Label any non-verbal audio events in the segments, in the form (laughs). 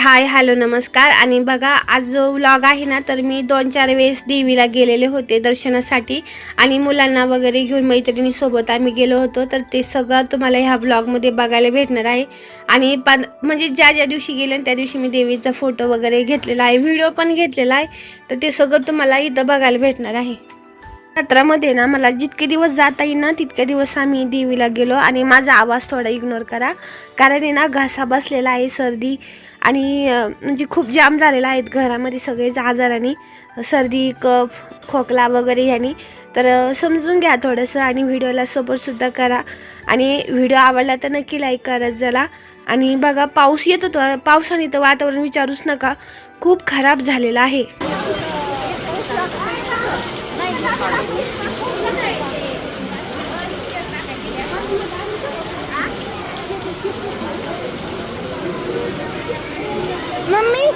Hi hello नमस्कार. आणि बघा आज जो व्लॉग आहे ना तर मी दोन चार वेळेस देवीला गेलेले होते दर्शनासाठी. आणि मुलांना वगैरे घेऊन मैत्रिणीसोबत आम्ही गेलो होतो. तर ते सगळं तुम्हाला ह्या ब्लॉगमध्ये बघायला भेटणार आहे. आणि पण म्हणजे ज्या ज्या दिवशी गेले त्या दिवशी मी देवीचा फोटो वगैरे घेतलेला आहे व्हिडिओ पण घेतलेला आहे. तर ते सगळं तुम्हाला इथं बघायला भेटणार आहे. यात्रामध्ये ना मला जितके दिवस जाता येईल ना तितके दिवस आम्ही देवीला गेलो. आणि माझा आवाज थोडा इग्नोर करा. कारण आहे ना घसा बसलेला आहे सर्दी. आणि म्हणजे खूप जाम झालेला आहेत घरामध्ये सगळेच आजाराने. सर्दी कफ खोकला वगैरे ह्यानी. तर समजून घ्या थोडंसं आणि व्हिडिओला सपोर्टसुद्धा करा. आणि व्हिडिओ आवडला तर नक्की लाईक करत जरा. आणि बघा पाऊस येत होतो पावसाने तर वातावरण विचारूच नका. खूप खराब झालेलं आहे. मम्मी?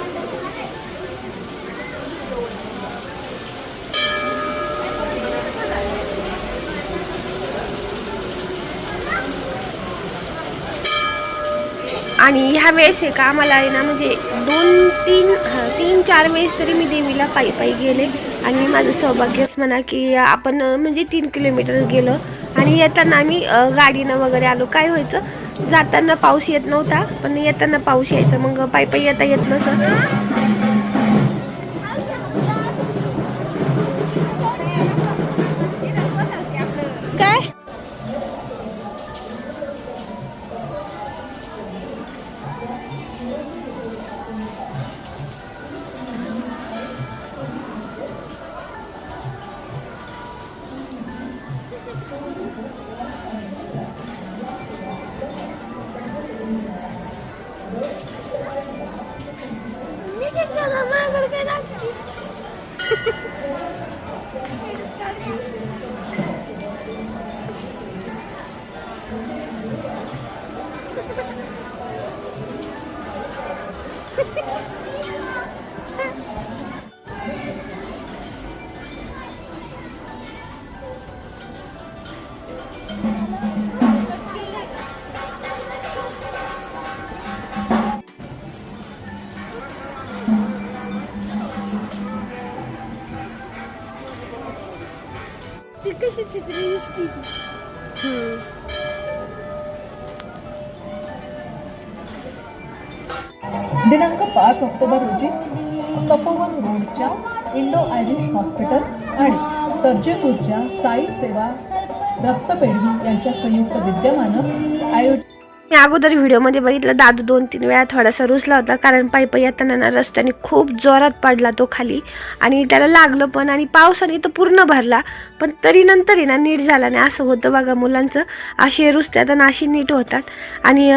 आणि ह्या वेळेस आहे का आम्हाला आहे ना म्हणजे दोन तीन तीन चार वेळेस तरी मी देवीला पायी पायी गेले. आणि माझं सौभाग्यच म्हणा की आपण म्हणजे तीन किलोमीटर गेलो. आणि येताना आम्ही गाडीनं वगैरे आलो. काय व्हायचं? जाताना पाऊस येत नव्हता पण येताना पाऊस यायचा. मग पायी पायी येता येत नसं मी काय केलं ती कशी चित्र दिसती दिनांक पाच ऑक्टोबर रोजी तपोवन रोडच्या इंडो आयरिश हॉस्पिटल आणि सर्जेपूरच्या साई सेवा रक्तपेढी यांच्या संयुक्त विद्यमानं आयोजित मी अगोदर व्हिडिओमध्ये बघितलं दादू दोन तीन वेळा थोडासा रुसला होता कारण पायी येताना ना रस्त्याने खूप जोरात पडला तो खाली आणि त्याला लागलं पण आणि पावसाने तर पूर्ण भरला पण तरी नंतर आहे ना नीट झाला नाही. असं होतं बघा मुलांचं. असे रुसत्यात आणि अशी नीट होतात. आणि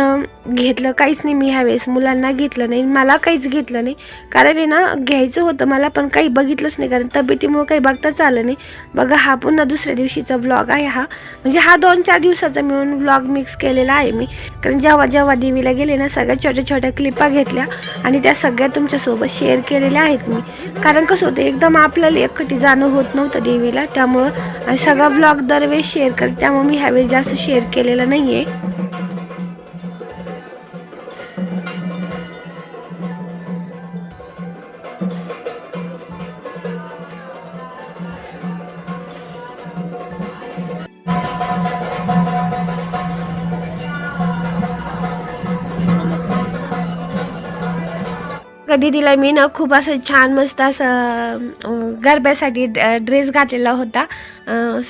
घेतलं काहीच नाही मी ह्यावेळेस मुलांना घेतलं नाही मला काहीच घेतलं नाही. कारण आहे ना घ्यायचं होतं मला पण काही बघितलंच नाही. कारण तब्येतीमुळे काही बघताच आलं नाही. बघा हा पुन्हा दुसऱ्या दिवशीचा ब्लॉग आहे हा. म्हणजे हा दोन चार दिवसाचा मिळून ब्लॉग मिक्स केलेला आहे मी. कारण जेव्हा जेव्हा देवीला गेले ना सगळ्या छोट्या छोट्या क्लिपा घेतल्या आणि त्या सगळ्या तुमच्यासोबत शेअर केलेल्या आहेत मी. कारण कसं होतं एकदम आपल्याला एकटी जाणं होत नव्हतं देवीला त्यामुळं आणि सगळा ब्लॉग दरवेळेस शेअर करते त्यामुळे मी ह्यावेळेस जास्त शेअर केलेला नाही आहे कधी दिला मी ना खूप असं छान मस्त असं गरब्यासाठी ड्रेस घातलेला होता.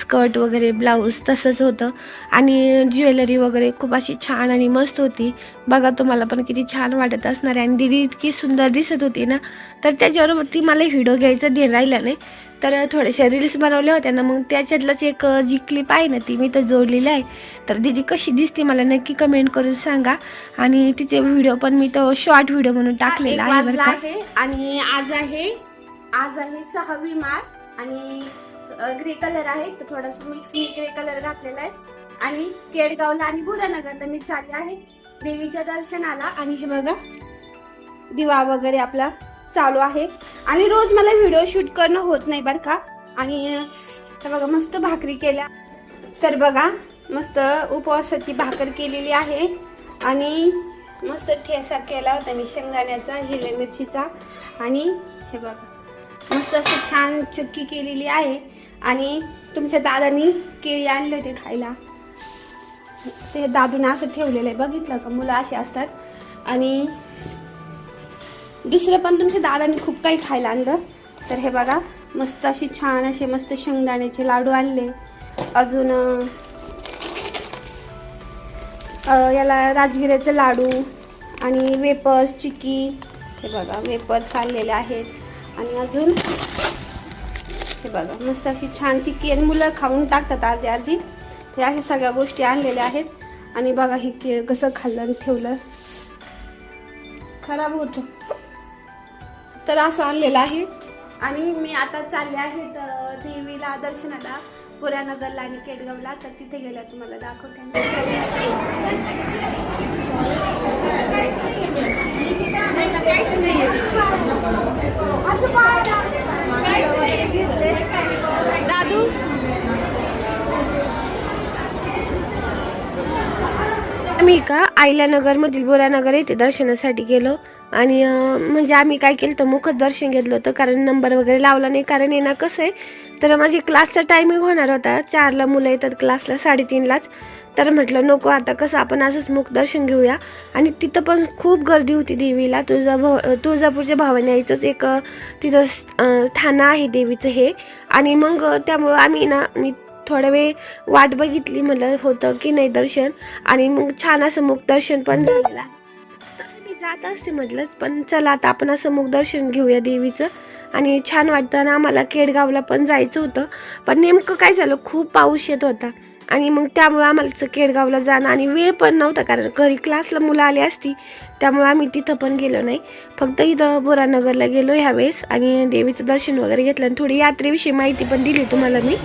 स्कर्ट वगैरे ब्लाऊज तसंच होतं. आणि ज्वेलरी वगैरे खूप अशी छान आणि मस्त होती. बघा तुम्हाला पण किती छान वाटत असणार आहे. आणि दिदी इतकी सुंदर दिसत होती ना. तर त्याच्यावरती मला व्हिडिओ घ्यायचं दे राहिलं नाही. तर थोडेसे रील्स बनवल्या होत्या ना. मग त्याच्यातलंच एक जी क्लिप आहे ना ती मी तर जोडलेली आहे. तर दिदी कशी दिसते मला नक्की कमेंट करून सांगा. आणि तिचे व्हिडिओ पण मी तो शॉर्ट व्हिडिओ म्हणून टाकलेला आहे. आणि आज आहे आज आहे सहावी माळ. आणि ग्रे कलर आहे तर थोडासा मिक्स मी ग्रे कलर घातलेला आहे. आणि केडगावला आणि भुरानगरला मी चालले आहे. देवीच्या दर्शनाला आणि हे बघा दिवा वगैरे आपला चालू आहे. आणि रोज मला व्हिडिओ शूट करणं होत नाही बरं का. आणि हे बघा मस्त भाकरी केल्या. तर बघा मस्त उपवासाची भाकर केलेली आहे. आणि मस्त ठेसा केला होता मी शेंगदाण्याचा हिरव्या मिरचीचा. आणि हे बघा मस्त असं छान चक्की केलेली आहे. आणि तुमच्या दादानी केळी आणले होते खायला. ते दादूने असं ठेवलेलं आहे. बघितलं का? मुलं असे असतात. आणि दुसरं पण तुमच्या दादानी खूप काही खायला आणलं. तर हे बघा मस्त अशी छान असे मस्त शेंगदाण्याचे लाडू आणले. अजून याला राजगिऱ्याचे लाडू आणि वेपर्स चिकी हे बघा वेपर्स आणलेले आहेत. आणि अजून हे बघा. मस्त अशी छान चिक्की आणि मुलं खाऊन टाकतात अर्धी अर्धी ते अशा सगळ्या गोष्टी आणलेल्या आहेत. आणि बघा हे केळ कसं खाल्लं आणि ठेवलं. खराब होतं. तर असं आणलेलं आहे. आणि मी आता चालले आहे तर देवीला दर्शनाला पुरानगरला आणि केडगावला. तर तिथे गेल्या तुम्हाला दाखवते. दादू? आम्ही का आईला नगरमधील बोरानगर येथे दर्शनासाठी गेलो. आणि म्हणजे आम्ही काय केलं तर मुखच दर्शन घेतलं होतं कारण नंबर वगैरे लावला नाही. कारण येणार कसं आहे तर माझी क्लासचा टायमिंग होणार होता. चारला मुलं येतात क्लासला साडेतीनलाच. तर म्हटलं नको आता कसं आपण असंच मुख दर्शन घेऊया. आणि तिथं पण खूप गर्दी होती देवीला. तुळजा तुळजापूरच्या भावाने यायचंच एक तिथं ठाणं आहे देवीचं हे. आणि मग त्यामुळं आम्ही ना मी थोडा वेळ वाट बघितली म्हटलं होतं की नाही दर्शन. आणि मग छान असं मुख दर्शन पण झालेला. असं तसं मी जात असते म्हटलंच पण चला आता आपण असं मुख दर्शन घेऊया देवीचं. आणि छान वाटतं ना आम्हाला केडगावला पण जायचं होतं. पण नेमकं काय झालं? खूप पाऊस येत होता. आणि मग त्यामुळं आम्हाला केडगावला जाणं आणि वेळ पण नव्हता कारण घरी क्लासला मुलं आली असती त्यामुळं आम्ही तिथं पण गेलो नाही. फक्त इथं बोरानगरला गेलो ह्यावेळेस आणि देवीचं दर्शन वगैरे घेतलं आणि थोडी यात्रेविषयी माहिती पण दिली तुम्हाला मी.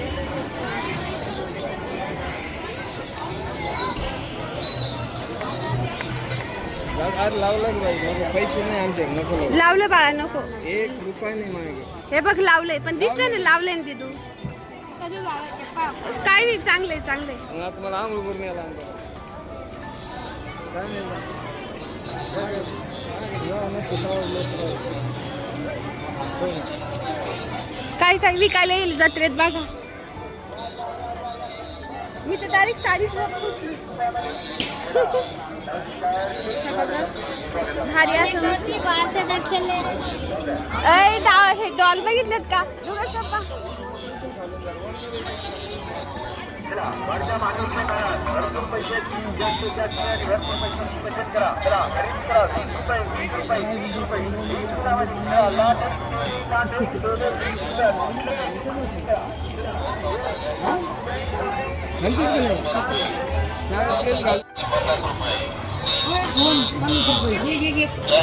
लावलं बाळा नको. एक रुपया नाही मागे हे बघ लावलंय पण दिसतंय ना लावलंय ना तिथून ते काय नाही चांगलंय चांगलंय मग आता मला आंघोळ करून यायला आणतो. काय नाही बा. जेव्हा नसतं तेव्हा लोकं- हो ना. काय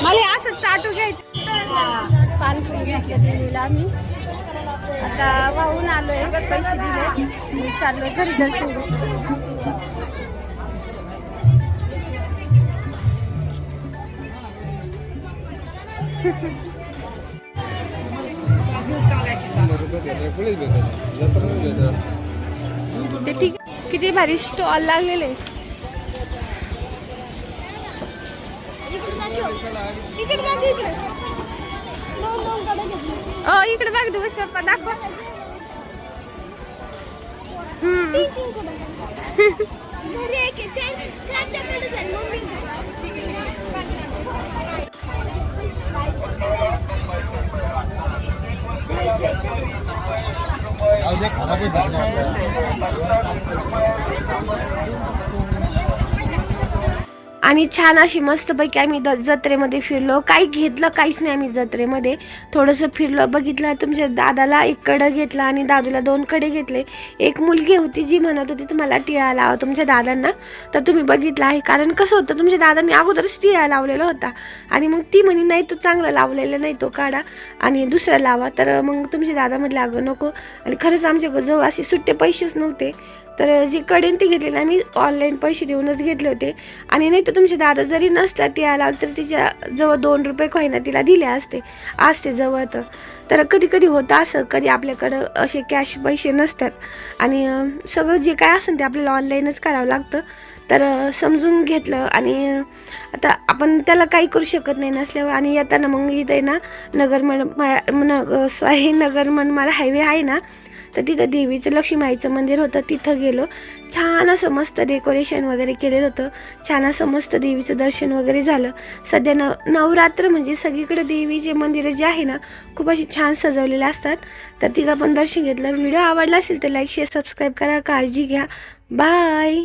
मला असं चाटू घ्यायचं. पानपुरी घेतल्या देवीला आम्ही. आता वाहून आलोय पैसे दिले. मी चाललोय घरी. घर ते ठीक किती भारी स्टॉल लागलेले. तिकीट अ इकडे बघ दुगश पप्पा दाखव. हम्म. तीन तीन कडे घरी एक आहे, चार चारच्या कडे जाईल मम्मी आणि छान अशी मस्तपैकी आम्ही द जत्रेमध्ये फिरलो. काही घेतलं काहीच नाही आम्ही जत्रेमध्ये. थोडंसं फिरलो बघितलं तुमच्या दादाला एक कडं घेतला आणि दादूला दोन कडे घेतले. एक मुलगी होती जी म्हणत होती तुम्हाला टिळा लावा तुमच्या दादांना. तर तुम्ही बघितलं आहे. कारण कसं होतं तुमच्या दादांनी अगोदरच टिळा लावलेला होता. आणि मग ती म्हणे नाही तो चांगला लावलेला नाही तो काढा आणि दुसरा लावा. तर मग तुमचे दादा म्हटले अगं नको. आणि खरंच आमच्या जवळ असे सुट्टे पैसेच नव्हते. तर जी कडेन ती घेतली ना मी ऑनलाईन पैसे देऊनच घेतले होते. आणि नाही तर तुमचे दादा जरी नसला ती आला तर तिच्या जवळ दोन रुपये खोयना तिला दिले असते. असते जवळ तर. तर कधी कधी होतं असं कधी आपल्याकडं असे कॅश पैसे नसतात. आणि सगळं जे काय असेल ते आपल्याला ऑनलाईनच करावं लागतं. तर समजून घेतलं आणि आता आपण त्याला काही करू शकत नाही नसल्यावर आणि येताना मग इथे (laughs) आहे ना नगर मन सॉरी नगर मनमाड हायवे आहे ना तर तिथं देवीचं लक्ष्मीमाईचं मंदिर होतं. तिथं गेलो. छान असं मस्त डेकोरेशन वगैरे केलेलं होतं. छान असं मस्त देवीचं दर्शन वगैरे झालं. सध्या न नवरात्र म्हणजे सगळीकडे देवीचे मंदिरं जे आहे ना खूप अशी छान सजवलेले असतात. तर तिथं पण दर्शन घेतलं. व्हिडिओ आवडला असेल तर लाईक शेअर सबस्क्राईब करा. काळजी घ्या. बाय